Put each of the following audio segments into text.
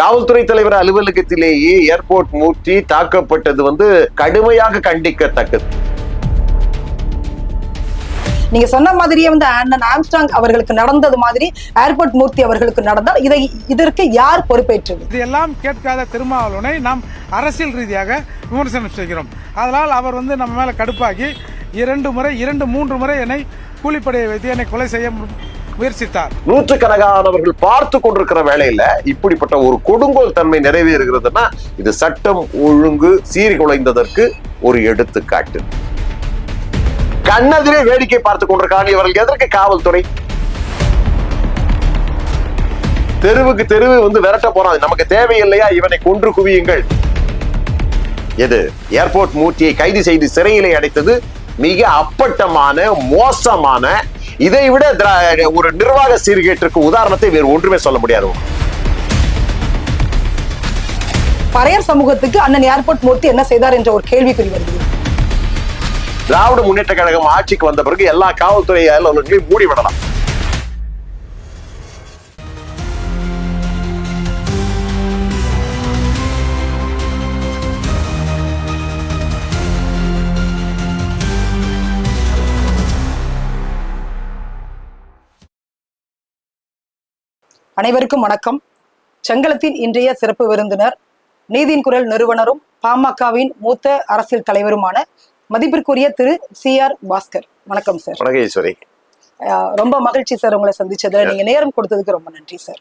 காவல்துறை தலைவர் அலுவலகத்திலேயே ஏர்போர்ட் மூர்த்தி தாக்கப்பட்டது வந்து கடுமையாக கண்டிக்கத்தக்கது. நீங்க சொன்ன மாதிரியே வந்து அண்ணன் ஆம்ஸ்டாங் அவர்களுக்கு நடந்தது மாதிரி ஏர்போர்ட் மூர்த்தி அவர்களுக்கு நடந்தால் இதை இதற்கு யார் பொறுப்பேற்றது? இதையெல்லாம் கேட்காத திருமாவளவனை நாம் அரசியல் ரீதியாக விமர்சனம் செய்கிறோம். அதனால் அவர் வந்து நம்ம மேல கடுப்பாகி இரண்டு முறை இரண்டு மூன்று முறை என்னை கூலிப்படையை வைத்து என்னை கொலை செய்ய முயற்சித்தார். நூற்றுக்கணக்கானவர்கள் பார்த்து கொண்டிருக்கிற வேலையில இப்படிப்பட்ட ஒரு கொடுங்கோல் தன்மை நிறைவேறுகிறதுனா இது சட்டம் ஒழுங்கு சீர்குலைந்ததற்கு ஒரு எடுத்துக்காட்டு. கண்ணெதிரே வேடிக்கை பார்த்து கொண்டிருக்காங்க இவர்கள் எதற்கு காவல்துறை? தெருவுக்கு தெருவு வந்து விரட்ட போறாங்க நமக்கு தேவையில்லையா? இவனை கொன்று குவியுங்கள். எது? ஏர்போர்ட் மூர்த்தியை கைது செய்து சிறையிலே அடைத்தது மிக அப்பட்டமான மோசமான இதை விட ஒரு நிர்வாக சீர்கேட்டிற்கு உதாரணத்தை வேறு ஒன்றுமே சொல்ல முடியாது. பறையர் சமூகத்துக்கு அண்ணன் ஏர்போர்ட் மூர்த்தி என்ன செய்தார் என்ற ஒரு கேள்விக்குறி வருகிறது. திராவிட முன்னேற்ற கழகம் ஆட்சிக்கு வந்த பிறகு எல்லா காவல்துறை அலுவலர்களையும் மூடி விடலாம் அனைவருக்கும் வணக்கம். செங்கலத்தின் இன்றைய சிறப்பு விருந்தினர் நீதியின் குரல் நிறுவனரும் பாமகவின் மூத்த அரசியல் தலைவருமான மதிப்பிற்குரிய திரு சி ஆர் பாஸ்கர். வணக்கம் சார். அஹ் ரொம்ப மகிழ்ச்சி சார் உங்களை சந்திச்சதுல. நீங்க நேரம் கொடுத்ததுக்கு ரொம்ப நன்றி சார்.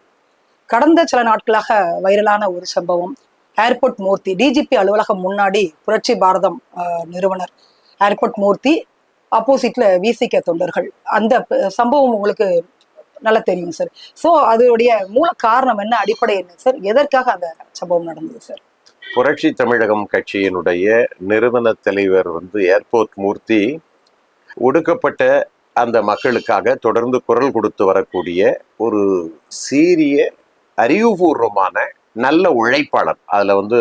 கடந்த சில நாட்களாக வைரலான ஒரு சம்பவம். ஏர்போர்ட் மூர்த்தி டிஜிபி அலுவலகம் முன்னாடி புரட்சி பாரதம் நிறுவனர் ஏர்போர்ட் மூர்த்தி ஆப்போசிட்ல விசிக தொண்டர்கள். அந்த சம்பவம் உங்களுக்கு நல்லா தெரியும் சார் ஸோ அதோடைய மூல காரணம் என்ன? அடிப்படை என்ன சார் எதற்காக அந்த சம்பவம் நடந்தது சார் புரட்சி தமிழகம் கட்சியினுடைய நிறுவன தலைவர் வந்து ஏர்போர்ட் மூர்த்தி ஒடுக்கப்பட்ட அந்த மக்களுக்காக தொடர்ந்து குரல் கொடுத்து வரக்கூடிய ஒரு சீரிய அறிவுபூர்வமான நல்ல உழைப்பாளர். அதில் வந்து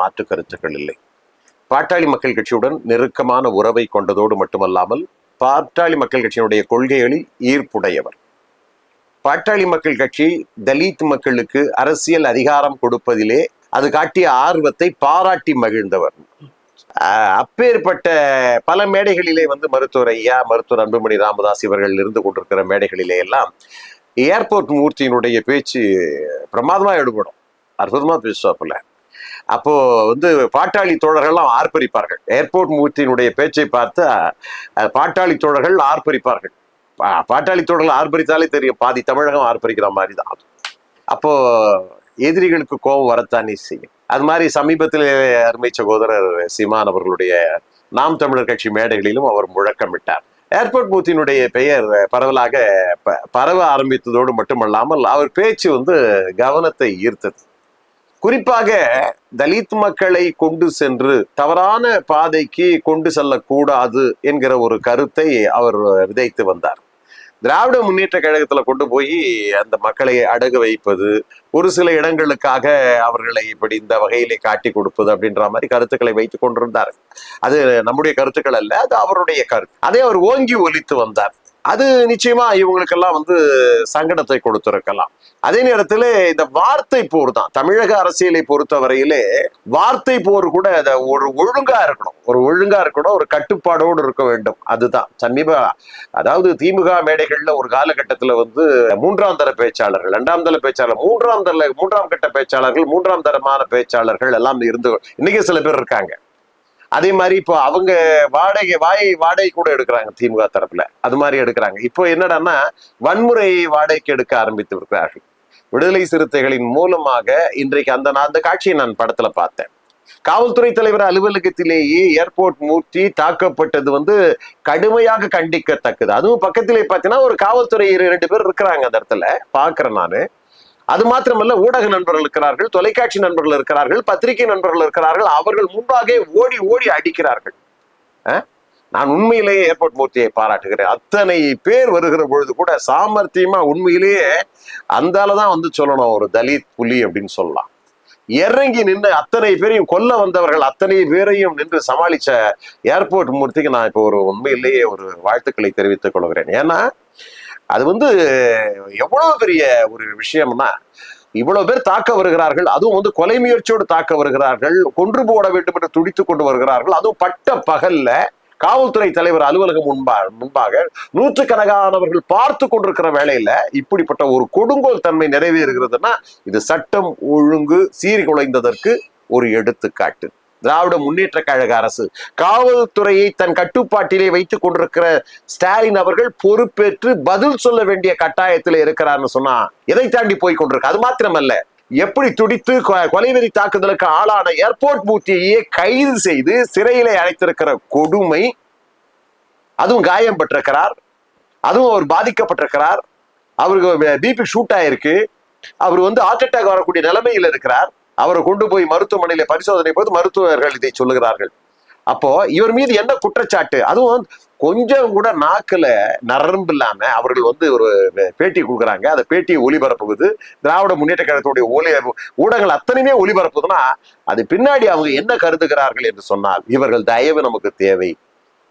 மாற்று கருத்துக்கள் இல்லை. பாட்டாளி மக்கள் கட்சியுடன் நெருக்கமான உறவை கொண்டதோடு மட்டுமல்லாமல் பாட்டாளி மக்கள் கட்சியினுடைய கொள்கைகளில் ஈர்ப்புடையவர். பாட்டாளி மக்கள் கட்சி தலித் மக்களுக்கு அரசியல் அதிகாரம் கொடுப்பதிலே அது காட்டிய ஆர்வத்தை பாராட்டி மகிழ்ந்தவர். அப்பேற்பட்ட பல மேடைகளிலே வந்து மருத்துவர் ஐயா மருத்துவர் அன்புமணி ராமதாஸ் இவர்கள் இருந்து கொண்டிருக்கிற மேடைகளிலே எல்லாம் ஏர்போர்ட் மூர்த்தியினுடைய பேச்சு பிரமாதமாக எடுபடும். அற்புதமாக பேசுவாப்புல அப்போ வந்து பாட்டாளி தோழர்கள்லாம் ஆர்ப்பரிப்பார்கள். ஏர்போர்ட் மூர்த்தியினுடைய பேச்சை பார்த்து பாட்டாளி தோழர்கள் ஆர்ப்பரிப்பார்கள். பாட்டாளி தொடரில் ஆர்ப்பரித்தாலே தெரியும். பாதி தமிழகம் ஆர்ப்பரிக்கிற மாதிரி தான் அப்போ எதிரிகளுக்கு கோபம் வரத்தானே செய்யும். அது மாதிரி சமீபத்தில் அருமை சகோதரர் சீமான் அவர்களுடைய நாம் தமிழர் கட்சி மேடைகளிலும் அவர் முழக்கமிட்டார். ஏர்போர்ட் மூத்தினுடைய பெயர் பரவலாக ப- பரவ ஆரம்பித்ததோடு மட்டுமல்லாமல் அவர் பேச்சு வந்து கவனத்தை ஈர்த்தது. குறிப்பாக தலித் மக்களை கொண்டு சென்று தவறான பாதைக்கு கொண்டு செல்லக்கூடாது என்கிற ஒரு கருத்தை அவர் விதைத்து வந்தார். திராவிட முன்னேற்ற கழகத்துல கொண்டு போய் அந்த மக்களை அடகு வைப்பது ஒரு சில இடங்களுக்காக அவர்களை இப்படி இந்த வகையிலே காட்டி கொடுப்பது அப்படின்ற மாதிரி கருத்துக்களை வைத்துக் கொண்டிருந்தார் அது நம்முடைய கருத்துக்கள் அல்ல அது அவருடைய கருத்து. அதை அவர் ஓங்கி ஒலித்து வந்தார். அது நிச்சயமா இவங்களுக்கெல்லாம் வந்து சங்கடத்தை கொடுத்திருக்கலாம். அதே நேரத்தில் இந்த வார்த்தை போர் தான். தமிழக அரசியலை பொறுத்தவரையிலே வார்த்தை போர் கூட அதை ஒரு ஒழுங்கா இருக்கணும். ஒரு ஒழுங்கா இருக்கணும் ஒரு கட்டுப்பாடோடு இருக்க வேண்டும். அதுதான். சமீப அதாவது திமுக மேடைகள்ல ஒரு காலகட்டத்துல வந்து மூன்றாம் தர பேச்சாளர்கள் இரண்டாம் தர பேச்சாளர் மூன்றாம் தர மூன்றாம் கட்ட பேச்சாளர்கள் மூன்றாம் தரமான பேச்சாளர்கள் எல்லாம் இருந்து இன்னைக்கு சில பேர் இருக்காங்க. அதே மாதிரி இப்போ அவங்க வாடகை வாயை வாடகை கூட எடுக்கிறாங்க திமுக தரப்புல. அது மாதிரி எடுக்கிறாங்க. இப்போ என்னடான்னா வன்முறை வாடகைக்கு எடுக்க ஆரம்பித்து இருக்கிறார்கள் விடுதலை சிறுத்தைகளின் மூலமாக இன்றைக்கு அந்த நான் அந்த காட்சியை நான் படத்துல பார்த்தேன். காவல்துறை தலைவர் அலுவலகத்திலேயே ஏர்போர்ட் மூர்த்தி தாக்கப்பட்டது வந்து கடுமையாக கண்டிக்கத்தக்கது. அதுவும் பக்கத்திலே பார்த்தீங்கன்னா ஒரு காவல்துறை ரெண்டு பேர் இருக்கிறாங்க அந்த இடத்துல. பாக்குறேன் நான். அது மாத்திரமல்ல ஊடக நண்பர்கள் இருக்கிறார்கள் தொலைக்காட்சி நண்பர்கள் இருக்கிறார்கள் பத்திரிகை நண்பர்கள் இருக்கிறார்கள் அவர்கள் முன்பாக ஓடி ஓடி அடிக்கிறார்கள். நான் உண்மையிலேயே ஏர்போர்ட் மூர்த்தியை பாராட்டுகிறேன். அத்தனை பேர் வருகிற பொழுது கூட சாமர்த்தியமா உண்மையிலேயே அந்தால தான் வந்து சொல்லணும் ஒரு தலித் புலி அப்படின்னு சொல்லலாம். இறங்கி நின்று அத்தனை பேரையும் கொல்ல வந்தவர்கள் அத்தனை பேரையும் நின்று சமாளிச்ச ஏர்போர்ட் மூர்த்திக்கு நான் இப்போ ஒரு உண்மையிலேயே ஒரு வாழ்த்துக்களை தெரிவித்துக் கொள்கிறேன். ஏன்னா அது வந்து எவ்வளவு பெரிய ஒரு விஷயம்னா இவ்வளவு பேர் தாக்க வருகிறார்கள் அதுவும் வந்து கொலை முயற்சியோடு தாக்க வருகிறார்கள் கொன்று போட வேண்டும் என்று துடித்துக் கொண்டு வருகிறார்கள் அதுவும் பட்ட பகல்ல காவல்துறை தலைவர் அலுவலகம் முன்பாக முன்பாக நூற்றுக்கணக்கானவர்கள் பார்த்து கொண்டிருக்கிற வேலையில இப்படிப்பட்ட ஒரு கொடுங்கோல் தன்மை நிறைவேறுகிறதுன்னா இது சட்டம் ஒழுங்கு சீர்குலைந்ததற்கு ஒரு எடுத்துக்காட்டு. திராவிட முன்னேற்ற கழக அரசு காவல்துறையை தன் கட்டுப்பாட்டிலே வைத்துக் கொண்டிருக்கிற ஸ்டாலின் அவர்கள் பொறுப்பேற்று பதில் சொல்ல வேண்டிய கட்டாயத்தில் இருக்கிறார்னு சொன்னா எதை தாண்டி போய் கொண்டிருக்கு அது மாத்திரமல்ல எப்படி துடித்து கொ- கொலைவெறி தாக்குதலுக்கு ஆளான ஏர்போர்ட் பூத்தியையே கைது செய்து சிறையிலே அழைத்திருக்கிற கொடுமை அதுவும் காயம் பெற்றிருக்கிறார் அதுவும் அவர் பாதிக்கப்பட்டிருக்கிறார் அவருக்கு பிபி ஷூட் ஆயிருக்கு அவர் வந்து ஹார்ட் அட்டாக் வரக்கூடிய நிலைமையில் இருக்கிறார் அவரை கொண்டு போய் மருத்துவமனையில பரிசோதனை போது மருத்துவர்கள் இதை சொல்லுகிறார்கள். அப்போ இவர் மீது என்ன குற்றச்சாட்டு? அதுவும் கொஞ்சம் கூட நாக்குல நரம்பு இல்லாம அவர்கள் வந்து ஒரு பேட்டி கொடுக்குறாங்க. அந்த பேட்டியை ஒளிபரப்புவது திராவிட முன்னேற்ற கழகத்துடைய ஒலி ஊடகங்கள் அத்தனையுமே ஒளிபரப்புதுன்னா அது பின்னாடி அவங்க என்ன கருதுகிறார்கள் என்று சொன்னால் இவர்கள் தயவு நமக்கு தேவை.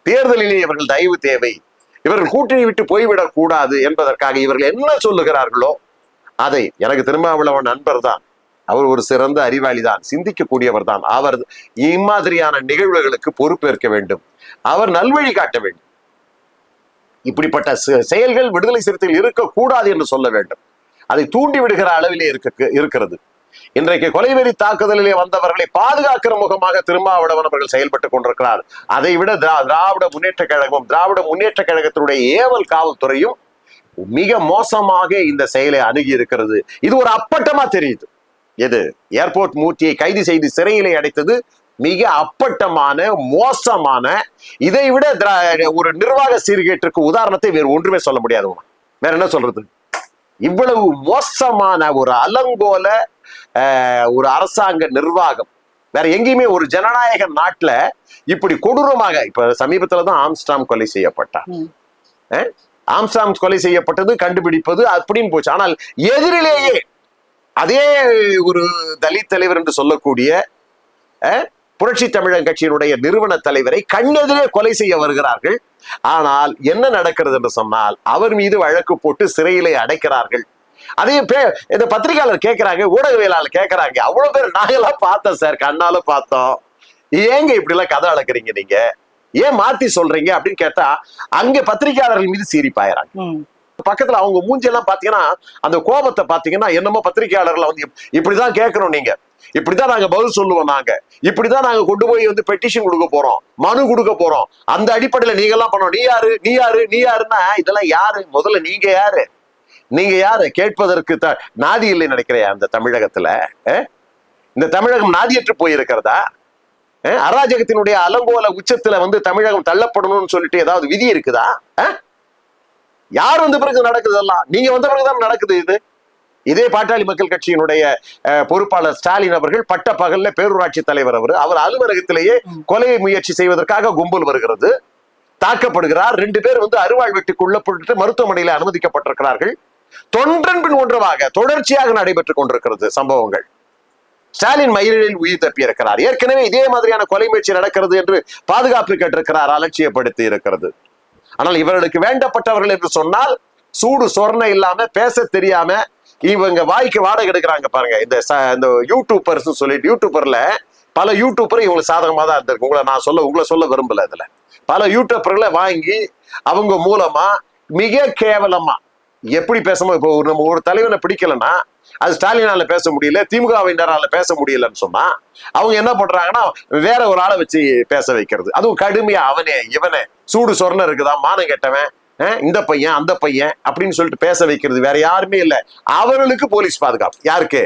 தேர்தலிலே இவர்கள் தயவு தேவை. இவர்கள் கூட்டணி விட்டு போய்விடக் கூடாது என்பதற்காக இவர்கள் என்ன சொல்லுகிறார்களோ அதை எனக்கு திருமாவளவன் நண்பர் தான் அவர் ஒரு சிறந்த அறிவாளி தான் சிந்திக்கக்கூடியவர் தான் அவர் இம்மாதிரியான நிகழ்வுகளுக்கு பொறுப்பேற்க வேண்டும். அவர் நல்வழி காட்ட வேண்டும். இப்படிப்பட்ட செ- செயல்கள் விடுதலை சிறுத்தைகள் இருக்கக்கூடாது என்று சொல்ல வேண்டும். அதை தூண்டி விடுகிற அளவிலே இருக்க இருக்கிறது. இன்றைக்கு கொலைவெறி தாக்குதலிலே வந்தவர்களை பாதுகாக்கிற முகமாக திருமாவளவன் அவர்கள் செயல்பட்டுக் கொண்டிருக்கிறார். அதை விட திரா- திராவிட முன்னேற்ற கழகமும் திராவிட முன்னேற்ற கழகத்தினுடைய ஏவல் காவல்துறையும் மிக மோசமாக இந்த செயலை அணுகி இருக்கிறது. இது ஒரு அப்பட்டமா தெரியுது. எது? ஏர்போர்ட் மூர்த்தியை கைது செய்து சிறையிலே அடைத்தது மிக அப்பட்டமான மோசமான இதை விட ஒரு நிர்வாக சீர்கேட்டிற்கு உதாரணத்தை வேறு ஒன்றுமே சொல்ல முடியாது வேற என்ன சொல்றது? இவ்வளவு மோசமான ஒரு அலங்கோல ஒரு அரசாங்க நிர்வாகம். வேற எங்கேயுமே ஒரு ஜனநாயக நாட்டுல இப்படி கொடூரமாக இப்ப சமீபத்துல தான் ஆம்ஸ்டாம் கொலை செய்யப்பட்டார்? ஆம்ஸ்டாம் கொலை செய்யப்பட்டது கண்டுபிடிப்பது அப்படின்னு போச்சு. ஆனால் எதிரிலேயே அதே ஒரு தலித் தலைவர் என்று சொல்லக்கூடிய புரட்சி தமிழன் கட்சியினுடைய நிறுவன தலைவரை கண்ணெதிரே கொலை செய்ய வருகிறார்கள். ஆனால் என்ன நடக்கிறது என்று சொன்னால் அவர் மீது வழக்கு போட்டு சிறையிலே அடைக்கிறார்கள். அதே இந்த பத்திரிகையாளர் கேட்கிறாங்க ஊடகவியலாளர் கேட்கிறாங்க அவ்வளவு பேர் நாங்கெல்லாம் பார்த்தோம் சார் கண்ணால பார்த்தோம். ஏங்க இப்படி எல்லாம் கதை அளக்குறீங்க நீங்க? ஏன் மாத்தி சொல்றீங்க? அப்படின்னு கேட்டா அங்க பத்திரிகையாளர்கள் மீது சீரிப்பாயிறாங்க பக்கத்துல அவங்க மூஞ்சியெல்லாம் பாத்தீங்கன்னா அந்த கோபத்தை பாத்தீங்கன்னா என்னமோ பத்திரிகையாளர்ல வந்து இப்படிதான் கேட்கணும் நீங்க. இப்படிதான் நாங்க பதில் சொல்லுவோம் நாங்க. இப்படிதான் நாங்க கொண்டு போய் வந்து பெட்டிஷன் கொடுக்க போறோம். மனு கொடுக்க போறோம். அந்த அடிப்படையில நீங்க எல்லாம் பண்ணோம் நீ யாரு? நீ யாரு? நீ யாருன்னா இதெல்லாம் யாரு? முதல்ல நீங்க யாரு? நீங்க யாரு? கேட்பதற்கு த நாதி இல்லை நினைக்கிறையா அந்த தமிழகத்துல? இந்த தமிழகம் நாதியற்று போயிருக்கிறதா? அராஜகத்தினுடைய அலங்கோல உச்சத்துல வந்து தமிழகம் தள்ளப்படணும்னு சொல்லிட்டு ஏதாவது விதி இருக்குதா? அஹ்? யார் வந்த பிறகு நடக்குது எல்லாம் நீங்க வந்த பிறகுதான் நடக்குது இது. இதே பாட்டாளி மக்கள் கட்சியினுடைய பொறுப்பாளர் ஸ்டாலின் அவர்கள் பட்ட பகல்ல பேரூராட்சி தலைவர் அவர். அவர் அலுவலகத்திலேயே கொலை முயற்சி செய்வதற்காக கும்பல் வருகிறது. தாக்கப்படுகிறார். ரெண்டு பேர் வந்து அறுவாள் வெட்டுக்கு உள்ளப்பட்டு மருத்துவமனையில் அனுமதிக்கப்பட்டிருக்கிறார்கள். தொன்றன் பின் ஒன்றவாக தொடர்ச்சியாக நடைபெற்றுக் கொண்டிருக்கிறது சம்பவங்கள். ஸ்டாலின் மயிலில் உயிர் தப்பியிருக்கிறார். ஏற்கனவே இதே மாதிரியான கொலை முயற்சி நடக்கிறது என்று பாதுகாப்பு கேட்டிருக்கிறார் அலட்சியப்படுத்தி இருக்கிறது. ஆனால் இவர்களுக்கு வேண்டப்பட்டவர்கள் என்று சொன்னால் சூடு சொரணை இல்லாம பேச தெரியாம இவங்க வாய்க்கு வாடகை எடுக்கிறாங்க பாருங்க. இந்த இந்த யூடியூபர்ஸ் சொல்லிட்டு யூடியூபர்ல பல யூடியூபர் இவங்களுக்கு சாதகமாக தான் இருந்திருக்கு. உங்களை நான் சொல்ல உங்களை சொல்ல விரும்பல இதுல. பல யூடியூபர்களை வாங்கி அவங்க மூலமா மிக கேவலமா எப்படி பேசணும் இப்போ நம்ம ஒரு தலைவனை பிடிக்கலன்னா அது ஸ்டாலினால பேச முடியல திமுகவினரால பேச முடியலன்னு சொன்னா அவங்க என்ன பண்றாங்கன்னா வேற ஒரு ஆளை வச்சு பேச வைக்கிறது. அதுவும் கடுமையா அவனே இவனே. சூடு சொரல இருக்குதா? மானம் கெட்டவன் இந்த பையன் அந்த பையன் அப்படின்னு சொல்லிட்டு பேச வைக்கிறது வேற யாருமே இல்ல. அவர்களுக்கு போலீஸ் பாதுகாப்பு. யாருக்கு?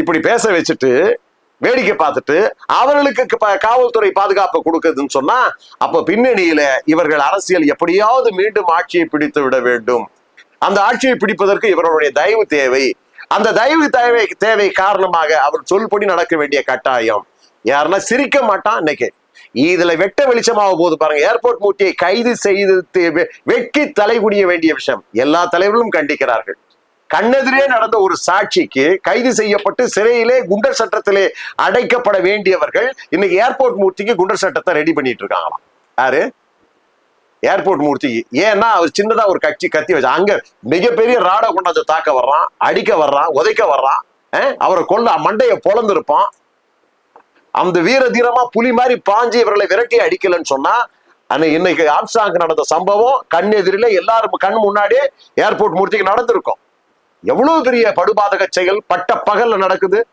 இப்படி பேச வச்சுட்டு வேடிக்கை பார்த்துட்டு அவர்களுக்கு காவல்துறை பாதுகாப்பு கொடுக்குதுன்னு சொன்னா அப்ப பின்னணியில இவர்கள் அரசியல் எப்படியாவது மீண்டும் ஆட்சியை பிடித்து விட வேண்டும். அந்த ஆட்சியை பிடிப்பதற்கு இவர்களுடைய தயவு தேவை. அந்த தயவு தேவை தேவை காரணமாக அவர் சொல்படி நடக்க வேண்டிய கட்டாயம். யாருன்னா சிரிக்க மாட்டான் இன்னைக்கு. இதுல வெட்ட வெளிச்சமாக போது பாருங்க. ஏர்போர்ட் மூட்டியை கைது செய்து தே- வெ- வெட்கி தலைகுனிய வேண்டிய விஷயம். எல்லா தலைவர்களும் கண்டிக்கிறார்கள். கண்ணெதிரே நடந்த ஒரு சாட்சிக்கு கைது செய்யப்பட்டு சிறையிலே குண்டர் சட்டத்திலே அடைக்கப்பட வேண்டியவர்கள் இன்னைக்கு ஏர்போர்ட் மூர்த்திக்கு குண்டர் சட்டத்தை ரெடி பண்ணிட்டு இருக்காங்களாம். யாரு? ஏர்போர்ட் மூர்த்திக்கு ஏன்னா அவர் சின்னதா ஒரு கட்சி கத்தி வச்சு அங்க மிகப்பெரிய ராட கொண்டாந்து தாக்க வர்றான் அடிக்க வர்றான் உதைக்க வர்றான் அவரை கொல்ல மண்டையை பொழந்திருப்பான். அந்த வீர தீரமா புலி மாதிரி பாஞ்சு இவர்களை விரட்டி அடிக்கலன்னு சொன்னா அன்னை- இன்னைக்கு ஆம்சாங் நடந்த சம்பவம் கண் எதிரில எல்லாரும் கண் முன்னாடியே ஏர்போர்ட் மூர்த்திக்கு நடந்திருக்கும். எவ்வளவு பெரிய படுபாதக செயல் பட்ட பகல்ல நடக்குது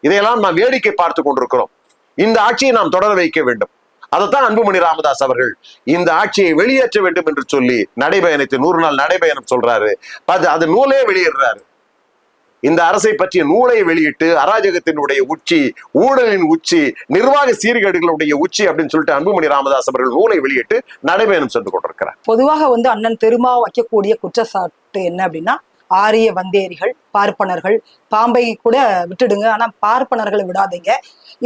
இதையெல்லாம் நாம் வேடிக்கை பார்த்து கொண்டிருக்கிறோம். இந்த ஆட்சியை நாம் தொடர வைக்க வேண்டும். அதைத்தான் அன்புமணி ராமதாஸ் அவர்கள் இந்த ஆட்சியை வெளியேற்ற வேண்டும் என்று சொல்லி நடைபயணத்தை நூறு நாள் நடைபயணம் சொல்றாரு. அது அது நூலே வெளியிடுறாரு. இந்த அரசை பற்றிய நூலை வெளியிட்டு அராஜகத்தினுடைய உச்சி ஊழலின் உச்சி நிர்வாக சீர்கேடுகளுடைய உச்சி அப்படின்னு சொல்லிட்டு அன்புமணி ராமதாஸ் அவர்கள் நூலை வெளியிட்டு நடைபயணம் சென்று கொண்டிருக்கிறார். பொதுவாக வந்து அண்ணன் திருமா வைக்கக்கூடிய குற்றச்சாட்டு என்ன அப்படின்னா ஆரிய வந்தேரிகள் பார்ப்பனர்கள். பாம்பை கூட விட்டுடுங்க. ஆனா பார்ப்பனர்களை விடாதீங்க.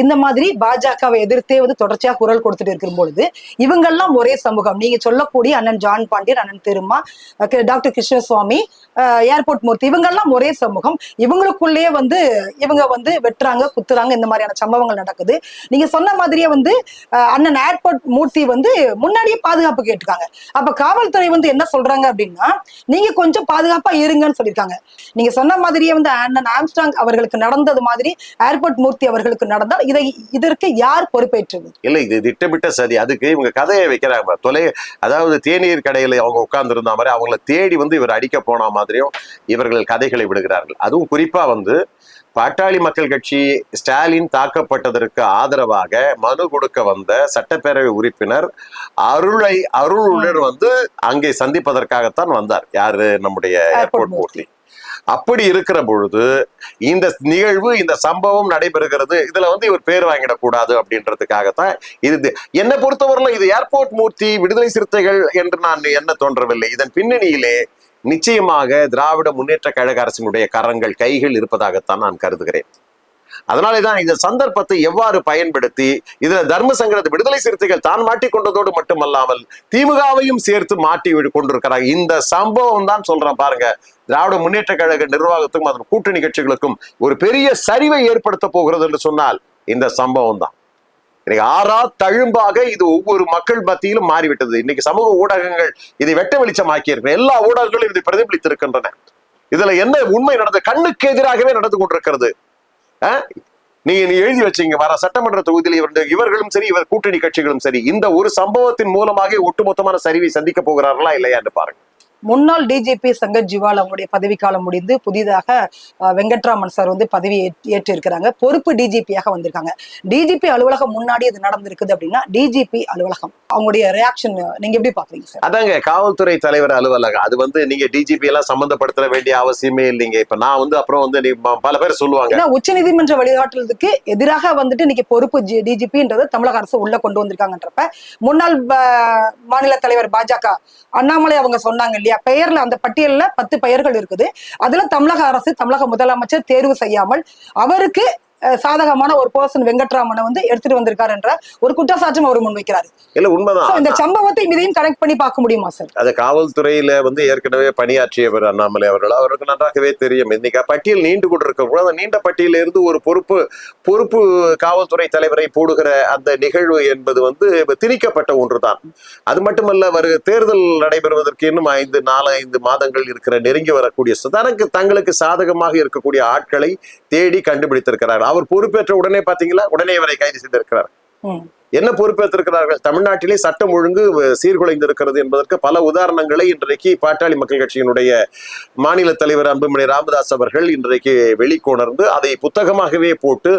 இந்த மாதிரி பாஜகவை எதிர்த்தே வந்து தொடர்ச்சியா குரல் கொடுத்துட்டு இருக்கும் பொழுது இவங்கெல்லாம் ஒரே சமூகம். நீங்க சொல்லக்கூடிய அண்ணன் ஜான் பாண்டியன் அண்ணன் திருமா டாக்டர் கிருஷ்ணசுவாமி ஏர்போர்ட் மூர்த்தி இவங்கெல்லாம் ஒரே சமூகம். இவங்களுக்குள்ளேயே வந்து இவங்க வந்து வெட்டுறாங்க குத்துறாங்க இந்த மாதிரியான சம்பவங்கள் நடக்குது. நீங்க சொன்ன மாதிரியே வந்து அண்ணன் ஏர்போர்ட் மூர்த்தி வந்து முன்னாடியே பாதுகாப்பு கேட்டிருக்காங்க. அப்ப காவல்துறை வந்து என்ன சொல்றாங்க அப்படின்னா நீங்க கொஞ்சம் பாதுகாப்பா இருங்கன்னு சொல்லியிருக்காங்க. நீங்க சொன்ன மாதிரியே வந்து அண்ணன் ஆம்ஸ்டாங் அவர்களுக்கு நடந்தது மாதிரி ஏர்போர்ட் மூர்த்தி அவர்களுக்கு நடந்தால் இதை இதற்கு யார் பொறுப்பேற்றது? இல்ல இது திட்டமிட்ட சதி. அதுக்கு இவங்க கதையை வைக்கிறாங்க. தொலை அதாவது தேநீர் கடையில அவங்க உட்கார்ந்து இருந்த மாதிரி அவங்கள தேடி வந்து இவர் அடிக்க போன மாதிரியும் இவர்கள் கதைகளை விடுகிறார்கள். அதுவும் குறிப்பா வந்து பாட்டாளி மக்கள் கட்சி ஸ்டாலின் தாக்கப்பட்டதற்கு ஆதரவாக மனு கொடுக்க வந்த சட்டப்பேரவை உறுப்பினர் அருளை அருளுடன் வந்து அங்கே சந்திப்பதற்காகத்தான் வந்தார். யாரு? நம்முடைய ஏர்போர்ட் மூர்த்தி. அப்படி இருக்கிற பொழுது இந்த நிகழ்வு இந்த சம்பவம் நடைபெறுகிறது. இதுல வந்து இவர் பேர் வாங்கிடக்கூடாது அப்படின்றதுக்காகத்தான் இது என்னை பொறுத்தவரையில் இது ஏர்போர்ட் மூர்த்தி விடுதலை சிறுத்தைகள் என்று நான் என்ன தோன்றவில்லை. இதன் பின்னணியிலே நிச்சயமாக திராவிட முன்னேற்ற கழக அரசினுடைய கரங்கள் கைகள் இருப்பதாகத்தான் நான் கருதுகிறேன். அதனாலே தான் இந்த சந்தர்ப்பத்தை எவ்வாறு பயன்படுத்தி இதுல தர்ம சங்கடத்தை விடுதலை சிறுத்தைகள் தான் மாட்டிக்கொண்டதோடு மட்டுமல்லாமல் திமுகவையும் சேர்த்து மாட்டி கொண்டிருக்கிறாங்க. இந்த சம்பவம் தான் சொல்றேன் பாருங்க. திராவிட முன்னேற்ற கழக நிர்வாகத்துக்கும் அதன் கூட்டணி கட்சிகளுக்கும் ஒரு பெரிய சரிவை ஏற்படுத்த போகிறது என்று சொன்னால் இந்த சம்பவம் தான். இன்னைக்கு ஆறா தழும்பாக இது ஒவ்வொரு மக்கள் மத்தியிலும் மாறிவிட்டது. இன்னைக்கு சமூக ஊடகங்கள் இதை வெட்ட வெளிச்சமாக்கி இருக்கிற எல்லா ஊடகங்களும் இதை பிரதிபலித்திருக்கின்றன. இதுல என்ன உண்மை நடந்தது கண்ணுக்கு எதிராகவே நடந்து கொண்டிருக்கிறது. நீங்க எழுதி வச்சீங்க. வர சட்டமன்ற தொகுதியில் இவர்களும் சரி இவர் கூட்டணி கட்சிகளும் சரி இந்த ஒரு சம்பவத்தின் மூலமாக ஒட்டுமொத்தமான சரிவை சந்திக்க போகிறார்களா இல்லையா என்று பாருங்க. முன்னாள் டிஜிபி சங்கர் ஜிவால் அவங்களுடைய பதவிக்காலம் முடிந்து புதிதாக வெங்கட்ராமன் சார் வந்து பதவி ஏற்- ஏற்றிருக்கிறாங்க. பொறுப்பு டிஜிபியாக வந்திருக்காங்க. டிஜிபி அலுவலகம் முன்னாடி இது நடந்திருக்குது அப்படின்னா டிஜிபி அலுவலகம். அவங்களுடைய ரியாக்ஷன் நீங்க எப்படி பாக்குறீங்க சார்? அதாங்க காவல்துறை தலைவர் அலுவலகம். அது வந்து நீங்க டிஜிபி எல்லாம் சம்பந்தப்படுத்த வேண்டிய அவசியமே இல்லைங்க. இப்ப நான் வந்து அப்புறம் வந்து பல பேர் சொல்லுவாங்க. ஏன்னா உச்சநீதிமன்ற வழிகாட்டுறதுக்கு எதிராக வந்துட்டு இன்னைக்கு பொறுப்பு டிஜிபின்றது தமிழக அரசு உள்ள கொண்டு வந்திருக்காங்கன்றப்ப முன்னாள் மாநில தலைவர் பாஜக அண்ணாமலை அவங்க சொன்னாங்க இல்லையா? பெயர்ல அந்த பட்டியல்ல பத்து பெயர்கள் இருக்குது. அதுல தமிழக அரசு தமிழக முதலமைச்சர் தேர்வு செய்யாமல் அவருக்கு சாதகமான ஒரு பர்சன் வெங்கட்ராமனை வந்து எடுத்துட்டு வந்திருக்காரு என்ற ஒரு குற்றச்சாட்டும் அவர் முன்வைக்கிறாரு. இல்ல உண்மைதான். இந்த சம்பவத்தை இதையும் கனெக்ட் பண்ணி பார்க்க முடியுமா சார் அது காவல்துறையில வந்து ஏற்கனவே பணியாற்றியவர் அண்ணாமலை அவர்கள். அவருக்கு நன்றாகவே தெரியும். இன்னைக்கு பட்டியல் நீண்டு கொண்டிருக்க கூட அந்த நீண்ட பட்டியலில் இருந்து ஒரு பொறுப்பு பொறுப்பு காவல்துறை தலைவரை போடுகிற அந்த நிகழ்வு என்பது வந்து திணிக்கப்பட்ட ஒன்றுதான். அது மட்டுமல்ல வருக தேர்தல் நடைபெறுவதற்கு இன்னும் ஐந்து நாலு ஐந்து மாதங்கள் இருக்கிற நெருங்கி வரக்கூடிய தனக்கு தங்களுக்கு சாதகமாக இருக்கக்கூடிய ஆட்களை தேடி கண்டுபிடித்திருக்கிறார். அவர் பொறுப்பேற்ற உடனே பாத்தீங்களா? உடனே இவரை கைது செய்திருக்கிறார். என்ன பொறுப்பேற்றிருக்கிறார்கள்? தமிழ்நாட்டிலே சட்டம் ஒழுங்கு சீர்குலைந்திருக்கிறது என்பதற்கு பல உதாரணங்களை இன்றைக்கு பாட்டாளி மக்கள் கட்சியினுடைய மாநில தலைவர் அன்புமணி ராமதாஸ் அவர்கள் இன்றைக்கு வெளிக்கொணர்ந்து அதை புத்தகமாகவே போட்டு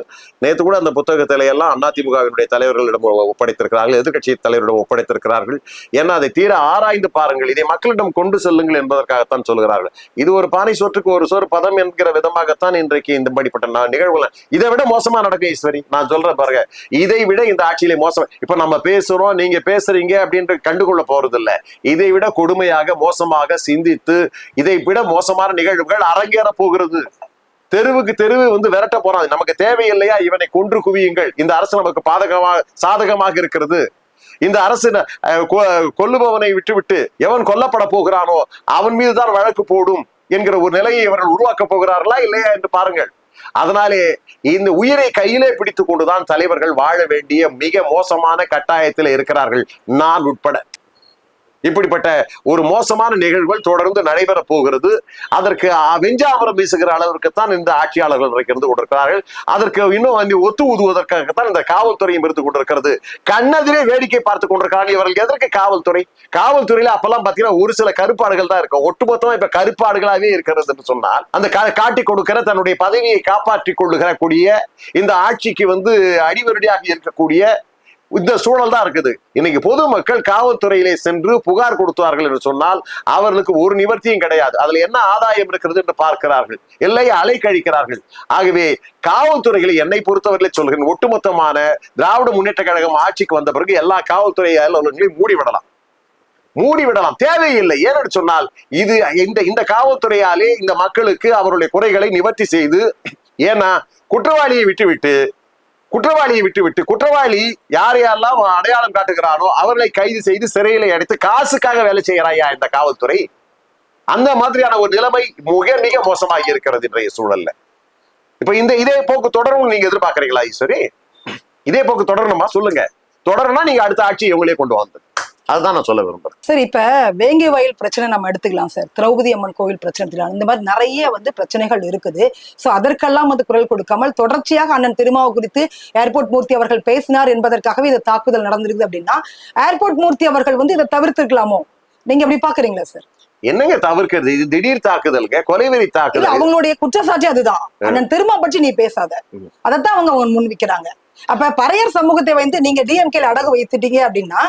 நேற்று கூட அந்த புத்தகத்தில எல்லாம் அதிமுகவினுடைய தலைவர்களிடம் ஒப்படைத்திருக்கிறார்கள் எதிர்கட்சி தலைவரிடம் ஒப்படைத்திருக்கிறார்கள். ஏன்னா அதை தீர ஆராய்ந்து பாருங்கள். இதை மக்களிடம் கொண்டு செல்லுங்கள் என்பதற்காகத்தான் சொல்கிறார்கள். இது ஒரு பானை சோற்றுக்கு ஒரு சோறு பதம் என்கிற விதமாகத்தான் இன்றைக்கு இந்த படிப்பட்ட நிகழ்வுகள். இதை விட மோசமா நடக்கும் ஈஸ்வரி. நான் சொல்றேன் பாருங்க. இதை விட இந்த ஆட்சியிலே மோசம் இப்ப நம்ம பேசுறோம் நீங்க பேசுறீங்க அப்படின்ற கண்டுகொள்ள போறது இல்ல இதை விட கொடுமையாக மோசமாக சிந்தித்து இதை விட மோசமான நிகழ்வுகள் அரங்கேற போகிறது. தெருவுக்கு தெருவு வந்து விரட்ட போறாங்க. நமக்கு தேவையில்லையா? இவனை கொன்று குவியுங்கள். இந்த அரசு நமக்கு பாதகமாக சாதகமாக இருக்கிறது. இந்த அரசு கொல்லுபவனை விட்டுவிட்டு எவன் கொல்லப்பட போகிறானோ அவன் மீதுதான் வழக்கு போடும் என்கிற ஒரு நிலையை இவர்கள் உருவாக்க போகிறார்களா இல்லையா என்று பாருங்கள். அதனாலே இந்த உயிரை கையிலே பிடித்துக் கொண்டுதான் தலைவர்கள் வாழ வேண்டிய மிக மோசமான கட்டாயத்தில் இருக்கிறார்கள். நான் உட்பட. இப்படிப்பட்ட ஒரு மோசமான நிகழ்வுகள் தொடர்ந்து நடைபெற போகிறது. அதற்கு வெஞ்சாபுரம் வீசுகிற அளவிற்கு தான் இந்த ஆட்சியாளர்கள் இருந்து கொண்டிருக்கிறார்கள். அதற்கு இன்னும் வந்து ஒத்து ஊதுவதற்காகத்தான் இந்த காவல்துறையும் இருந்து கொண்டிருக்கிறது. கண்ணெதிரே வேடிக்கை பார்த்து கொண்டிருக்கிறார்கள் இவர்கள். எதற்கு காவல்துறை? காவல்துறையில அப்பெல்லாம் பாத்தீங்கன்னா ஒரு சில கருப்பாடுகள் தான் இருக்கும். ஒட்டுமொத்தமா இப்ப கருப்பாடுகளாவே இருக்கிறது சொன்னால் அந்த காட்டி காட்டிக் கொடுக்கிற தன்னுடைய பதவியை காப்பாற்றி கொள்ளுகிற கூடிய இந்த ஆட்சிக்கு வந்து அடிவருடியாக இருக்கக்கூடிய இந்த சூழல் தான் இருக்குது. இன்னைக்கு பொதுமக்கள் காவல்துறையிலே சென்று புகார் கொடுத்தார்கள் என்று சொன்னால் அவர்களுக்கு ஒரு நிவர்த்தியும் கிடையாது. அதுல என்ன ஆதாயம் இருக்கிறது என்று பார்க்கிறார்கள். இல்லை அலை கழிக்கிறார்கள். ஆகவே காவல்துறைகளை என்னை பொறுத்தவரையிலே சொல்கிறேன். ஒட்டுமொத்தமான திராவிட முன்னேற்ற கழகம் ஆட்சிக்கு வந்த பிறகு எல்லா காவல்துறை அலுவலகங்களையும் மூடிவிடலாம். மூடிவிடலாம். தேவையில்லை. ஏன்னு சொன்னால் இது இந்த இந்த காவல்துறையாலே இந்த மக்களுக்கு அவருடைய குறைகளை நிவர்த்தி செய்து ஏன்னா குற்றவாளியை விட்டுவிட்டு குற்றவாளியை விட்டுவிட்டு குற்றவாளி யார் யாரெல்லாம் அடையாளம் காட்டுகிறானோ அவர்களை கைது செய்து சிறையில அடைத்து காசுக்காக வேலை செய்கிறாயா இந்த காவல்துறை? அந்த மாதிரியான ஒரு நிலைமை மிக மிக மோசமாக இருக்கிறது இன்றைய சூழல்ல. இப்ப இந்த இதே போக்கு தொடரும் நீங்க எதிர்பார்க்கறீங்களா ஈஸ்வரி? இதே போக்கு தொடரணுமா? சொல்லுங்க. தொடரணும்னா நீங்க அடுத்த ஆட்சி இவங்களே கொண்டு வந்து அதுதான் நான் சொல்ல விரும்புறேன். சார் இப்ப வேங்கை வயல் பிரச்சனை நம்ம எடுத்துக்கலாம் சார். திரௌபதி அம்மன் கோவில் பிரச்சனை எடுத்துக்கலாம். இந்த மாதிரி நிறைய வந்து பிரச்சனைகள் இருக்குது. சோ அதற்கெல்லாம் வந்து குரல் கொடுக்காமல் தொடர்ச்சியாக அண்ணன் திருமாவு குறித்து ஏர்போர்ட் மூர்த்தி அவர்கள் பேசினார் என்பதற்காகவே இந்த தாக்குதல் நடந்திருக்குது அப்படின்னா ஏர்போர்ட் மூர்த்தி அவர்கள் வந்து இதை தவிர்த்திருக்கலாமோ? நீங்க எப்படி பாக்குறீங்களா சார்? என்னங்க தவிர்க்கிறது? இது திடீர் தாக்குதலுங்க கொலைவெறி தாக்குதல். அவங்களுடைய குற்றச்சாட்டு அதுதான். அண்ணன் திருமா பற்றி நீ பேசாத. அதைத்தான் அவங்க அவங்க முன் வைக்கிறாங்க அப்ப பறையர் சமூகத்தை வந்து நீங்க டிஎம்கேல அடகு வைத்துட்டீங்க அப்படின்னா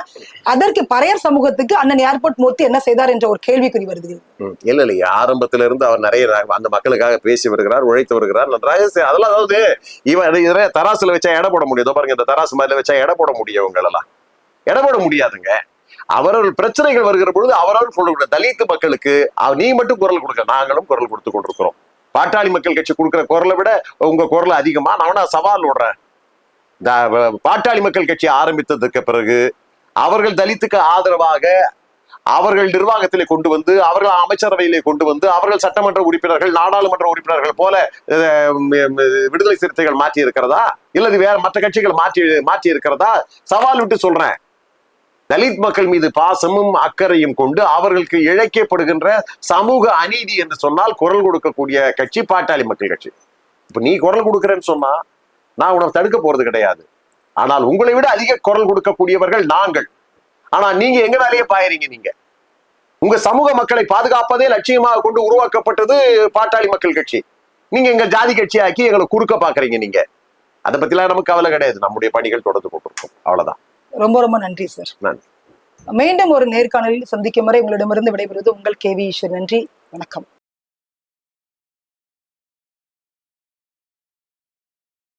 அதற்கு பறையர் சமூகத்துக்கு அண்ணன் ஏர்போர்ட் மூர்த்தி என்ன செய்தார் என்ற ஒரு கேள்விக்குறி வருது. ம், இல்ல இல்லையா ஆரம்பத்துல இருந்து அவர் நிறைய அந்த மக்களுக்காக பேசி வருகிறார் உழைத்து வருகிறார். நன்றாக அதெல்லாம் அதாவது இவன் தராசுல வச்சா எடை போட முடியும். பாருங்க இந்த தராசு மாதிரி வச்சா எடை போட முடியும் இவங்களெல்லாம். எடை போட முடியாதுங்க. அவரவர்கள் பிரச்சனைகள் வருகிற பொழுது அவரால் சொல்லுகிற தலித்து மக்களுக்கு அவ- நீ மட்டும் குரல் கொடுக்க நாங்களும் குரல் கொடுத்து கொண்டிருக்கிறோம். பாட்டாளி மக்கள் கட்சி கொடுக்குற குரலை விட உங்க குரல் அதிகமா? நான் சவால் விடுறேன். பாட்டாளி மக்கள் கட்சி ஆரம்பித்ததுக்கு பிறகு அவர்கள் தலித்துக்கு ஆதரவாக அவர்கள் நிர்வாகத்திலே கொண்டு வந்து அவர்கள் அமைச்சரவையிலே கொண்டு வந்து அவர்கள் சட்டமன்ற உறுப்பினர்கள் நாடாளுமன்ற உறுப்பினர்கள் போல விடுதலை சிறுத்தைகள் மாற்றி இருக்கிறதா இல்லது வேற மற்ற கட்சிகள் மாற்றி மாற்றி இருக்கிறதா சவால் விட்டு சொல்றேன். தலித் மக்கள் மீது பாசமும் அக்கறையும் கொண்டு அவர்களுக்கு இழைக்கப்படுகின்ற சமூக அநீதி என்று சொன்னால் குரல் கொடுக்கக்கூடிய கட்சி பாட்டாளி மக்கள் கட்சி. இப்ப நீ குரல் கொடுக்கிறேன்னு சொன்னா நான் உனக்கு தடுக்க போறது கிடையாது. ஆனால் உங்களை விட அதிக குரல் கொடுக்கக்கூடியவர்கள் நாங்கள். ஆனா நீங்க எங்க வேலையே பாயறீங்க நீங்க? உங்க சமூக மக்களை பாதுகாப்பதே லட்சியமாக கொண்டு உருவாக்கப்பட்டது பாட்டாளி மக்கள் கட்சி. நீங்க எங்க ஜாதி கட்சி ஆக்கி எங்களை குறுக்க பாக்குறீங்க நீங்க. அதை பத்திலாம் நமக்கு கவலை கிடையாது. நம்முடைய பணிகள் தொடர்ந்து கொண்டிருக்கும் அவ்வளவுதான். ரொம்ப ரொம்ப நன்றி சார் நன்றி. மீண்டும் ஒரு நேர்காணலில் சந்திக்கும் வரை உங்களிடமிருந்து விடைபெறுவது உங்கள் கேவி ஈஸ்வர் நன்றி. வணக்கம்.